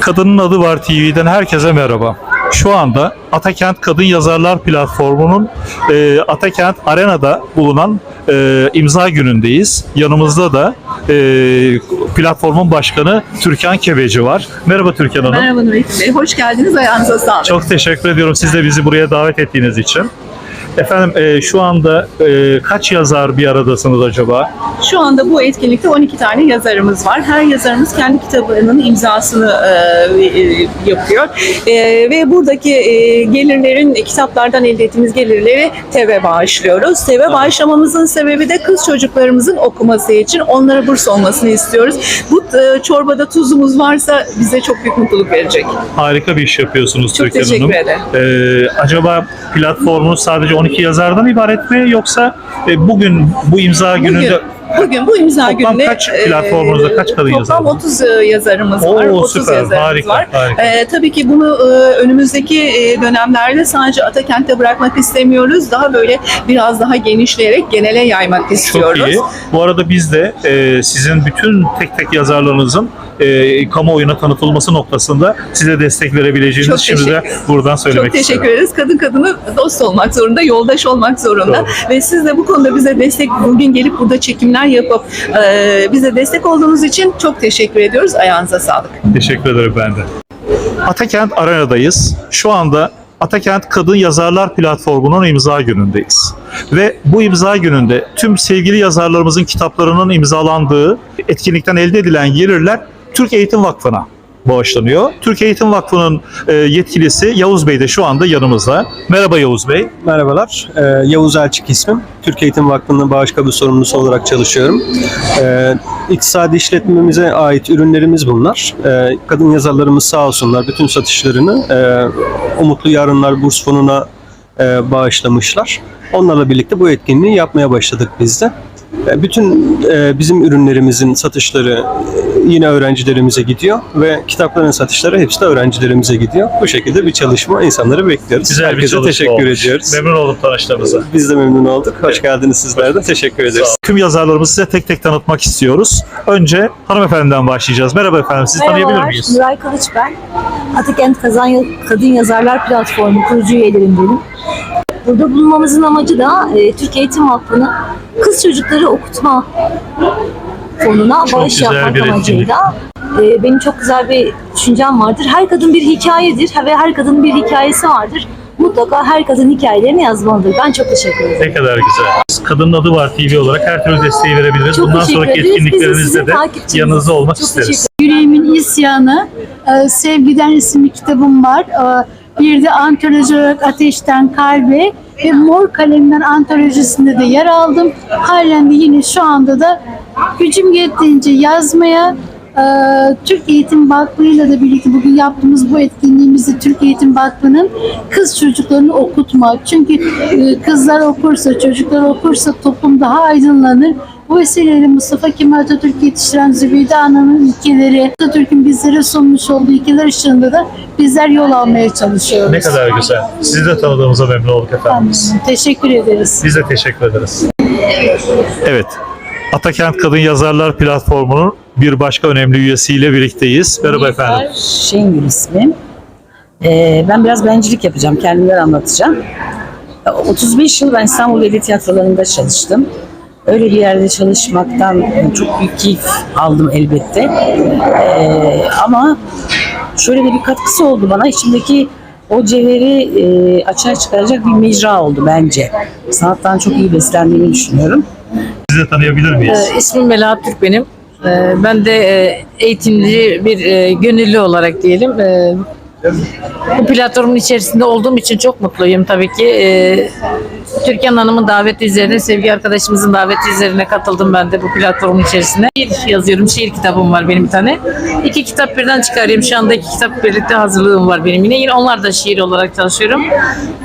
Kadının Adı Var TV'den herkese merhaba. Şu anda Atakent Kadın Yazarlar Platformu'nun e, Atakent Arena'da bulunan e, imza günündeyiz. Yanımızda da e, platformun başkanı Türkan Kebeci var. Merhaba Türkan Hanım. Merhaba Nurettin Bey, hoş geldiniz. Ayağınıza sağlık. Çok teşekkür ediyorum siz de bizi buraya davet ettiğiniz için. Efendim e, şu anda e, kaç yazar bir aradasınız acaba? Şu anda bu etkinlikte 12 tane yazarımız var. Her yazarımız kendi kitabının imzasını e, e, yapıyor. E, ve buradaki e, gelirlerin, kitaplardan elde ettiğimiz gelirleri TEV'e bağışlıyoruz. TEV'e bağışlamamızın sebebi de kız çocuklarımızın okuması için onlara burs olmasını istiyoruz. Bu e, çorbada tuzumuz varsa bize çok büyük mutluluk verecek. Harika bir iş yapıyorsunuz Çok Türkan teşekkür Hanım. ederim. Ee, acaba platformunuz sadece 12 yazardan ibaret mi yoksa e, bugün bu imza gününde Bugün, bugün bu imza Toplam gününe kaç e, platformunuzda kaç kadın yazar Toplam var? 30 yazarımız var. Oo, 30 süper, yazarımız harika, var. harika. E, tabii ki bunu e, önümüzdeki e, dönemlerde sadece Atakent'te bırakmak istemiyoruz. Daha böyle biraz daha genişleyerek genele yaymak istiyoruz. çok iyi. Bu arada biz de e, sizin bütün tek tek yazarlarınızın e, kamuoyuna tanıtılması noktasında size destek verebileceğinizi Çok şimdi de buradan söylemek Çok teşekkür ederiz. Kadın kadını dost olmak zorunda, yoldaş olmak zorunda. Doğru. Ve siz de bu konuda bize destek, bugün gelip burada çekimler yapıp e, bize destek olduğunuz için çok teşekkür ediyoruz. Ayağınıza sağlık. Teşekkür ederim ben de. Atakent Arena'dayız. Şu anda Atakent Kadın Yazarlar Platformu'nun imza günündeyiz. Ve bu imza gününde tüm sevgili yazarlarımızın kitaplarının imzalandığı etkinlikten elde edilen gelirler Türk Eğitim Vakfı'na bağışlanıyor. Türk Eğitim Vakfı'nın e, yetkilisi Yavuz Bey de şu anda yanımızda. Merhaba Yavuz Bey. Merhabalar, ee, Yavuz Elçik ismim. Türk Eğitim Vakfı'nın bağış kabul sorumlusu olarak çalışıyorum. Ee, iktisadi işletmemize ait ürünlerimiz bunlar. Kadın yazarlarımız sağ olsunlar bütün satışlarını e, Umutlu Yarınlar Burs Fonu'na e, bağışlamışlar. Onlarla birlikte bu etkinliği yapmaya başladık biz de. E, Bütün e, bizim ürünlerimizin satışları e, yine öğrencilerimize gidiyor ve kitapların satışları hepsi de öğrencilerimize gidiyor. Bu şekilde bir çalışma insanları bekliyoruz. Güzel bir Herkese çalışma teşekkür olmuş. ediyoruz. Memnun oldum tanıştığımıza. Biz de memnun olduk. Hoş geldiniz sizler de. Teşekkür ederiz. Tüm yazarlarımızı size tek tek tanıtmak istiyoruz. Önce hanımefendiden başlayacağız. Merhaba efendim, sizi tanıyabilir Merhabalar, miyiz? Nuray Kılıç ben. Atakent Kazan Kadın Yazarlar Platformu kurucu üyelerindenim. Burada bulunmamızın amacı da e, Türk Eğitim Vakfı'nın kız çocukları okutma fonuna Çok bağış yapmak amacıyla. E, benim çok güzel bir düşüncem vardır. Her kadın bir hikayedir ve her kadının bir hikayesi vardır. Mutlaka her kadın hikayelerini yazmalıdır. Ben çok teşekkür ederim. Ne kadar güzel. Kadının adı var TV olarak her türlü desteği verebiliriz. Çok Bundan sonraki ederiz. Biz de etkinliklerinizde de yanınızda olmak Çok isteriz. Yüreğimin İsyanı, e, Sevgiden isimli kitabım var. E, Bir de antoloji olarak Ateşten Kalbe ve Mor Kalemler antolojisinde de yer aldım. Halen de yine şu anda da gücüm yettiğince yazmaya, e, Türk Eğitim Vakfı'yla da birlikte bugün yaptığımız bu etkinliğimizde Türk Eğitim Vakfı'nın kız çocuklarını okutma. Çünkü e, kızlar okursa, çocuklar okursa toplum daha aydınlanır. Bu vesileyle Mustafa Kemal Atatürk yetiştiren Zübeyde Ana'nın ilkeleri, Atatürk'ün bizlere sunmuş olduğu ilkeler ışığında da bizler yol almaya çalışıyoruz. Ne kadar güzel. Sizi de tanıdığımıza memnun olduk efendim. Tamam, Teşekkür ederiz. Biz de teşekkür ederiz. Evet. Atakent Kadın Yazarlar Platformu'nun bir başka önemli üyesiyle birlikteyiz. Merhaba efendim. Şengül ismim. Ee, ben biraz bencillik yapacağım, kendimden anlatacağım. Ee, 35 yıl ben İstanbul Belediye Tiyatroları'nda çalıştım. Öyle bir yerde çalışmaktan çok büyük keyif aldım elbette. Ee, ama şöyle de bir katkısı oldu bana. İçimdeki o cevheri e, açığa çıkaracak bir mecra oldu bence. Sanattan çok iyi beslendiğimi düşünüyorum. Sizi de tanıyabilir miyiz? Ee, İsmim Melahat Türk benim. Ee, Ben de e, eğitimci bir e, gönüllü olarak diyelim. e, Bu platformun içerisinde olduğum için çok mutluyum tabii ki. Ee, Türkan Hanım'ın daveti üzerine, sevgi arkadaşımızın daveti üzerine katıldım ben de bu platformun içerisine. Şiir yazıyorum, şiir kitabım var benim bir tane. İki kitap birden çıkarıyorum. Şu anda iki kitap birlikte hazırlığım var benim yine. Yine onlar da şiir olarak çalışıyorum.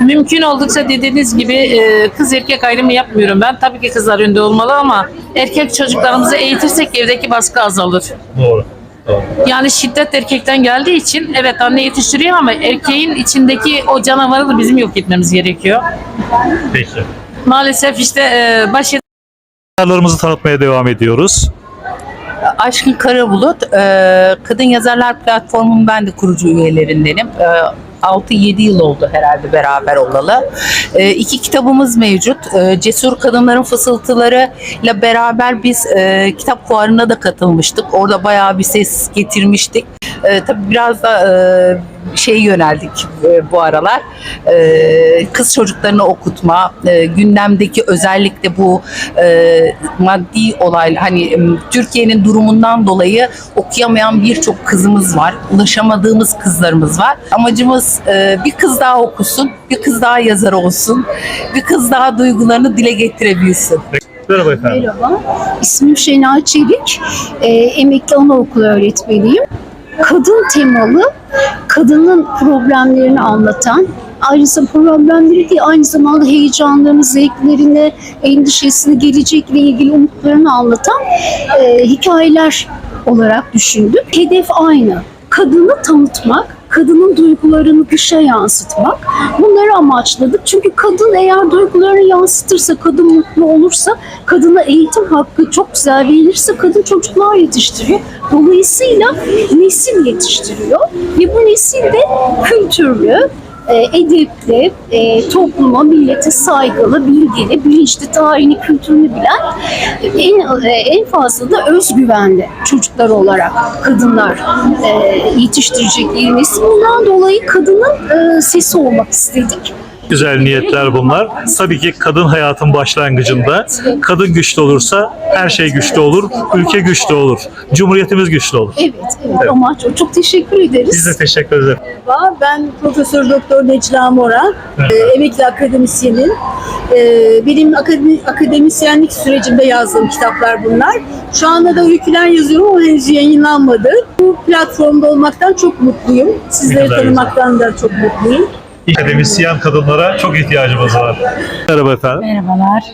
Mümkün oldukça dediğiniz gibi e, kız erkek ayrımı yapmıyorum ben. Tabii ki kızlar önde olmalı ama erkek çocuklarımızı eğitirsek evdeki baskı azalır. Doğru. Doğru. Yani şiddet erkekten geldiği için evet anne yetiştiriyor ama erkeğin içindeki o canavarı da bizim yok etmemiz gerekiyor. Peki. Maalesef işte e, baş Yazarlarımızı tanıtmaya devam ediyoruz. Aşkın Karabulut, e, Kadın Yazarlar Platformu'nun ben de kurucu üyelerindenim. E, 6-7 yıl oldu herhalde beraber olalı. E, iki kitabımız mevcut. E, Cesur Kadınların Fısıltıları ile beraber biz e, kitap fuarına da katılmıştık. Orada bayağı bir ses getirmiştik. E, tabii biraz da e, şey yöneldik e, bu aralar. E, kız çocuklarını okutma, e, gündemdeki özellikle bu e, maddi olay hani Türkiye'nin durumundan dolayı okuyamayan birçok kızımız var. Ulaşamadığımız kızlarımız var. Amacımız e, bir kız daha okusun, bir kız daha yazar olsun, bir kız daha duygularını dile getirebilsin. Merhaba efendim. Merhaba, ismim Şena Çelik. Ee, emekli anaokulu öğretmeniyim. Kadın temalı, kadının problemlerini anlatan, aynı zamanda problemleri değil, aynı zamanda heyecanlarını, zevklerini, endişesini, gelecekle ilgili umutlarını anlatan e, hikayeler olarak düşündüm. Hedef aynı. Kadını tanıtmak, kadının duygularını dışa yansıtmak. Bunları amaçladık. Çünkü kadın eğer duygularını yansıtırsa, kadın mutlu olursa, kadına eğitim hakkı çok güzel verilirse kadın çocuklar yetiştiriyor. Dolayısıyla nesil yetiştiriyor. Ve bu nesil de kültürlü, edepli, e, topluma, millete saygılı, bilgili, bilinçli, tarihini, kültürünü bilen e, en e, en fazla da özgüvenli çocuklar olarak kadınlar e, yetiştirecekleri nesil. Bundan dolayı kadının e, sesi olmak istedik. Güzel niyetler bunlar. Tabii ki kadın hayatın başlangıcında kadın güçlü olursa her şey güçlü olur, ülke güçlü olur, cumhuriyetimiz güçlü olur. Evet, evet, amaç o. Çok teşekkür ederiz. Biz de teşekkür ederiz. Merhaba, ben Profesör Doktor Necla Mora, Evet. e, emekli akademisyenim. E, benim akademi, akademisyenlik sürecimde yazdığım kitaplar bunlar. Şu anda da öyküler yazıyorum ama henüz yayınlanmadı. Bu platformda olmaktan çok mutluyum. Sizleri tanımaktan da çok mutluyum. Akademisyen kadınlara çok ihtiyacımız var. Merhaba efendim. Merhabalar.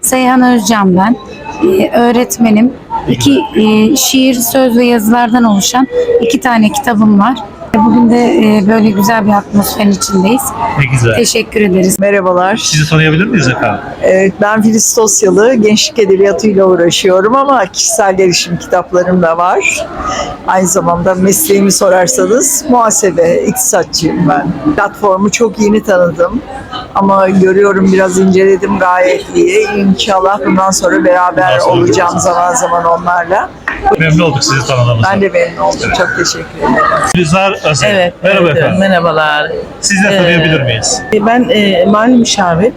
Seyhan Özcan ben. Ee, öğretmenim. İki e, şiir, söz ve yazılardan oluşan iki tane kitabım var. Bugün de e, böyle güzel bir atmosferin içindeyiz. Ne güzel. Teşekkür ederiz. Merhabalar. Sizi tanıyabilir miyiz efendim? Evet, ben Filiz Tosyalı. Gençlik edebiyatıyla uğraşıyorum ama kişisel gelişim kitaplarım da var. Aynı zamanda mesleğimi sorarsanız muhasebe, iktisatçıyım ben. Platformu çok yeni tanıdım. Ama görüyorum biraz inceledim gayet iyi. İnşallah bundan sonra beraber Bundan sonra olacağım zaman zaman onlarla. Memnun olduk sizi tanıdığımıza. Ben de memnun oldum. Çok teşekkür ederim. Gülizar Özel. Evet. Merhaba evet, efendim. Merhabalar. Sizi de Ee, tanıyabilir miyiz? Ben e, mali müşavir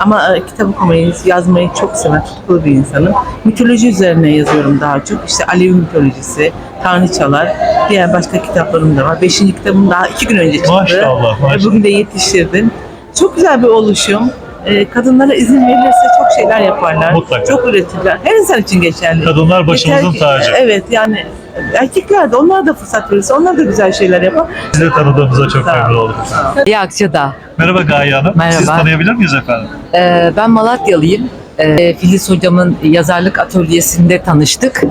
ama e, kitap okumayı, yazmayı çok seven, tutkulu bir insanım. Mitoloji üzerine yazıyorum daha çok. İşte Alevi mitolojisi, Tanrıçalar, diğer başka kitaplarım da var. Beşinci kitabım daha iki gün önce çıktı. Maşallah, maşallah. Bugün de yetiştirdim. Çok güzel bir oluşum. E, kadınlara izin verilirse çok şeyler yaparlar. Mutlaka. Çok üretirler. Her insan için geçerli. Kadınlar başımızın Yeter ki- tacı. Evet yani erkekler de onlar da fırsat verirse onlar da güzel şeyler yapar. Sizi de tanıdığımıza çok memnun olduk. İyi Akçada. Merhaba Gaye Hanım. Merhaba. Sizi tanıyabilir miyiz efendim? Ee, ben Malatyalıyım. Ee, Filiz hocamın yazarlık atölyesinde tanıştık.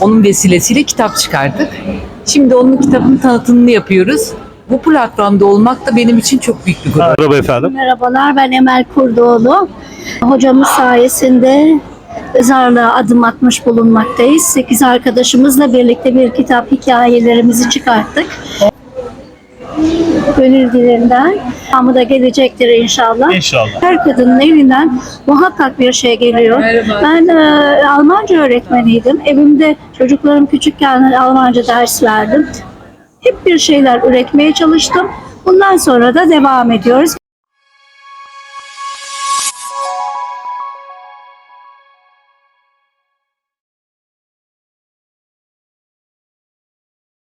Onun vesilesiyle kitap çıkardık. Şimdi onun kitabının tanıtımını yapıyoruz. Bu platformda olmak da benim için çok büyük bir gurur. Merhaba efendim. Merhabalar, ben Emel Kurdoğlu. Hocamız sayesinde yazarlığa adım atmış bulunmaktayız. 8 arkadaşımızla birlikte bir kitap hikayelerimizi çıkarttık. Gönül dilerinden. Devamı da gelecektir inşallah. İnşallah. Her kadının elinden muhakkak bir şey geliyor. Ben e, Almanca öğretmeniydim. Evimde çocuklarım küçükken Almanca ders verdim. Hep bir şeyler üretmeye çalıştım. Bundan sonra da devam ediyoruz.